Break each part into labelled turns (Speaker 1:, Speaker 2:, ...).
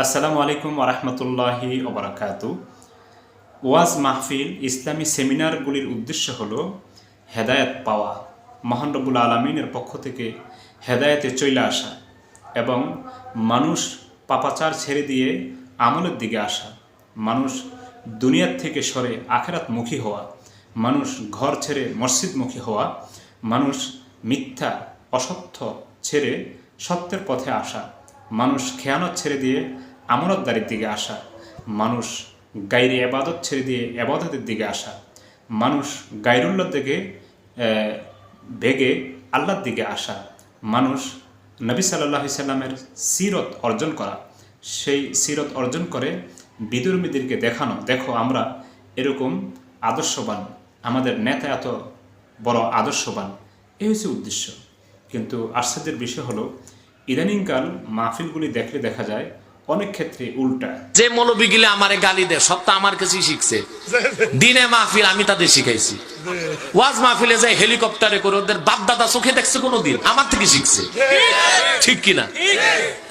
Speaker 1: আসসালামু আলাইকুম ওরহমতুল্লাহি ওবরাকাতু ওয়াজ মাহফিল ইসলামী সেমিনারগুলির উদ্দেশ্য হল হেদায়েত পাওয়া, মহান রব্বুল আলমিনের পক্ষ থেকে হেদায়েতে চলে আসা এবং মানুষ পাপাচার ছেড়ে দিয়ে আমলের দিকে আসা, মানুষ দুনিয়ার থেকে সরে আখেরাতমুখী হওয়া, মানুষ ঘর ছেড়ে মসজিদমুখী হওয়া, মানুষ মিথ্যা, অসত্য ছেড়ে সত্যের পথে আসা মানুষ খেয়ানত ছেড়ে দিয়ে আমরতদারির দিকে আসা। মানুষ গাইরে এবাদত ছেড়ে দিয়ে এবাদতের দিকে আসা। মানুষ গাইরুল্লার দিকে ভেগে আল্লাহর দিকে আসা। মানুষ নবী সাল্লাহ সাল্লামের সিরত অর্জন করা। সেই সিরত অর্জন করে বিদুর্মীদেরকে দেখানো, দেখো, আমরা এরকম আদর্শবান। আমাদের নেতা এত বড় আদর্শবান। এই হচ্ছে উদ্দেশ্য। কিন্তু আশ্চর্যের বিষয় হলো ইদানিংকাল মাহফিলগুলি দেখলে দেখা যায় অনেক ক্ষেত্রে উল্টা।
Speaker 2: যে মৌলবী গিলে আমারে গালি দেয়, সব তো আমার কাছেই শিখছে। দিনে মাহফিল আমি তাদের শিখাইছি। ওয়াজ মাহফিলে যায় হেলিকপ্টারে করে ওদের বাপ দাদা চোখে দেখছে কোনোদিন, আমার থেকে শিখছে। ঠিক কিনা?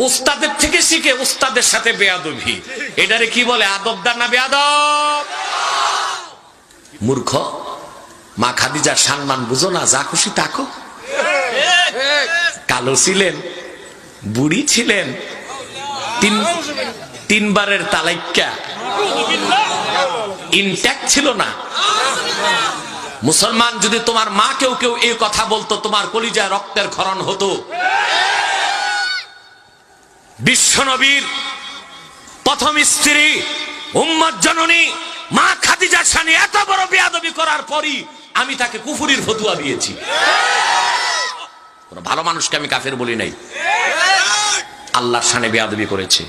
Speaker 2: উস্তাদের থেকে শিখে উস্তাদের সাথে বেয়াদবি। এটারে কি বলে? আদবদার না বেয়াদব? মূর্খ, মা খাদিজার সম্মান বুঝো না, যা খুশি তাকো কালো ছিলেন বুড়ি ছিলেন তিন তিনবারের তালাইক্কা। ইনট্যাক্ট ছিল না। মুসলমান যদি তোমার মা কেউ কেউ এই কথা বলতো, তোমার কলিজায় রক্তের ক্ষরণ হতো। বিশ্বনবীর প্রথম স্ত্রী, উম্মত জননী, মা খাদিজার সানি এত বড় বেয়াদবি করার পরই আমি তাকে কুফুরির ফতুয়া দিয়েছি। কোনো ভালো মানুষকে আমি কাফের বলি নাই। আল্লাহর সানে বেয়াদবি করেছে।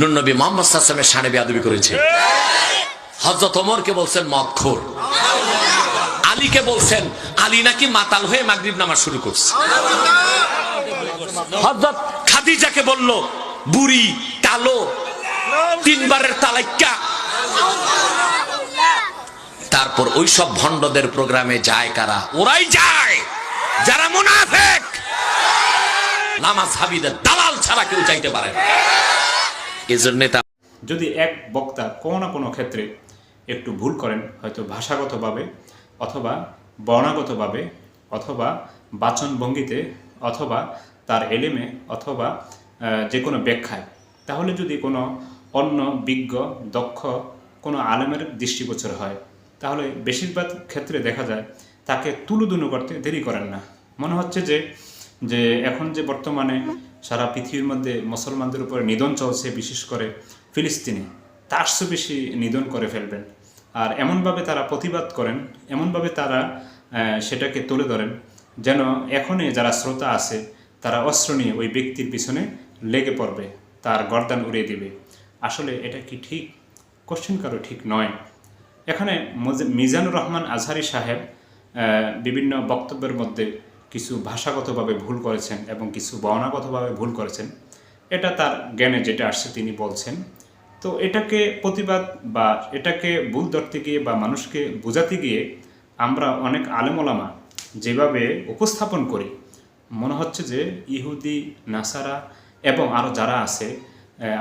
Speaker 2: নুনবী মোহাম্মদ সাল্লামের সানে বেয়াদবি করেছে। হজরত ওমরকে বলছেন মদখোর আলীকে বলছেন, আলী নাকি মাতাল হয়ে মাগরিব নামাজ শুরু করছে। হজরত খাদিজাকে বলল, বুড়ি, কালো, তিনবারের তালাইক্কা। তারপর ওই সব ভণ্ডদের প্রোগ্রামে যায় কারা? ওরাই যায়। যারা মুনাফেক, নামাজ হাবিদের দালাল ছাড়া কেউ চাইতে পারে
Speaker 1: যদি এক বক্তা কোনো না কোনো ক্ষেত্রে একটু ভুল করেন, হয়তো ভাষাগতভাবে অথবা বর্ণাগতভাবে অথবা বাচন ভঙ্গিতে অথবা তার এলেমে অথবা যে কোনো ব্যাখ্যায়, তাহলে যদি কোনো অন্য বিজ্ঞ, দক্ষ কোনো আলেমের দৃষ্টিগোচর হয়, তাহলে বেশিরভাগ ক্ষেত্রে দেখা যায় তাকে তুলুদুনু করতে দেরি করেন না। মনে হচ্ছে যে যে এখন যে বর্তমানে সারা পৃথিবীর মধ্যে মুসলমানদের উপরে নিধন চলছে, বিশেষ করে ফিলিস্তিনে, তার চেয়ে বেশি নিধন করে ফেলবেন। আর এমনভাবে তারা প্রতিবাদ করেন, এমনভাবে তারা সেটাকে তুলে ধরেন, যেন এখনই যারা শ্রোতা আছে, তারা অস্ত্র নিয়ে ওই ব্যক্তির পিছনে লেগে পড়বে, তার গর্দান উড়িয়ে দিবে। আসলে এটা কি ঠিক? কোশ্চেন কারও ঠিক নয়। এখানে মিজানুর রহমান আজহারি সাহেব বিভিন্ন বক্তব্যের মধ্যে কিছু ভাষাগতভাবে ভুল করেছেন এবং কিছু বর্ণাগতভাবে ভুল করেছেন। এটা তার জ্ঞানে যেটা আসছে তিনি বলছেন। তো এটাকে প্রতিবাদ বা এটাকে ভুল ধরতে গিয়ে বা মানুষকে বোঝাতে গিয়ে আমরা অনেক আলেমোলামা যেভাবে উপস্থাপন করি, মনে হচ্ছে যে ইহুদি, নাসারা এবং আরও যারা আছে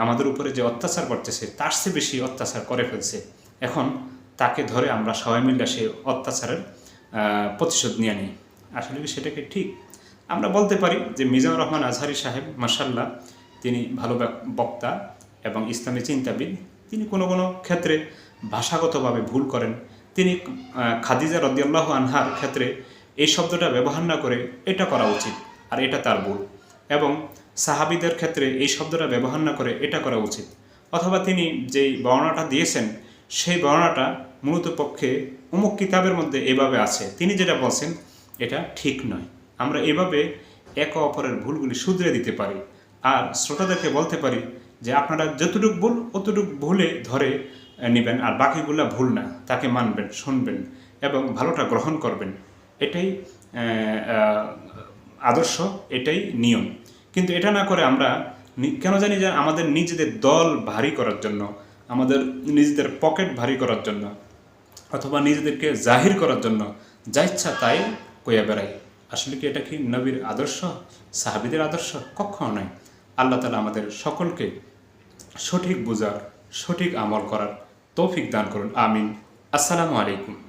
Speaker 1: আমাদের উপরে যে অত্যাচার করতেছে, তার চেয়ে বেশি অত্যাচার করে ফেলছে। এখন তাকে ধরে আমরা সবাই মিলে সেই অত্যাচারের প্রতিশোধ নিয়ে নিই আসলে কি সেটাকে ঠিক? আমরা বলতে পারি যে মিজানুর রহমান আজহারি সাহেব মাসাল্লাহ তিনি ভালো বক্তা এবং ইসলামী চিন্তাবিদ। তিনি কোনো কোনো ক্ষেত্রে ভাষাগতভাবে ভুল করেন। তিনি খাদিজা রদিয়াল্লাহ আনহার ক্ষেত্রে এই শব্দটা ব্যবহার না করে এটা করা উচিত আর এটা তার ভুল এবং সাহাবিদের ক্ষেত্রে এই শব্দটা ব্যবহার না করে এটা করা উচিত। অথবা তিনি যেই বর্ণনাটা দিয়েছেন, সেই বর্ণনাটা মূলত পক্ষে অমুক কিতাবের মধ্যে এভাবে আছে। তিনি যেটা বলছেন, এটা ঠিক নয়। আমরা এভাবে একে অপরের ভুলগুলি শুধরে দিতে পারি আর শ্রোতাদেরকে বলতে পারি যে আপনারা যতটুকু ভুল, অতটুকু ভুলে ধরে নেবেন আর বাকিগুলা ভুল না। তাকে মানবেন, শুনবেন এবং ভালোটা গ্রহণ করবেন। এটাই আদর্শ, এটাই নিয়ম। কিন্তু এটা না করে আমরা কেন জানি যে আমাদের নিজেদের দল ভারী করার জন্য, আমাদের নিজেদের পকেট ভারী করার জন্য অথবা নিজেদেরকে জাহির করার জন্য যা ইচ্ছা তাই কইয়া বেড়াই। আসলে কি এটা কি নবীর আদর্শ, সাহাবিদের আদর্শ? কখনো নয় আল্লাহ তালা আমাদের সকলকে সঠিক বোঝার সঠিক আমল করার তৌফিক দান করুন। আমিন। আসসালামু আলাইকুম।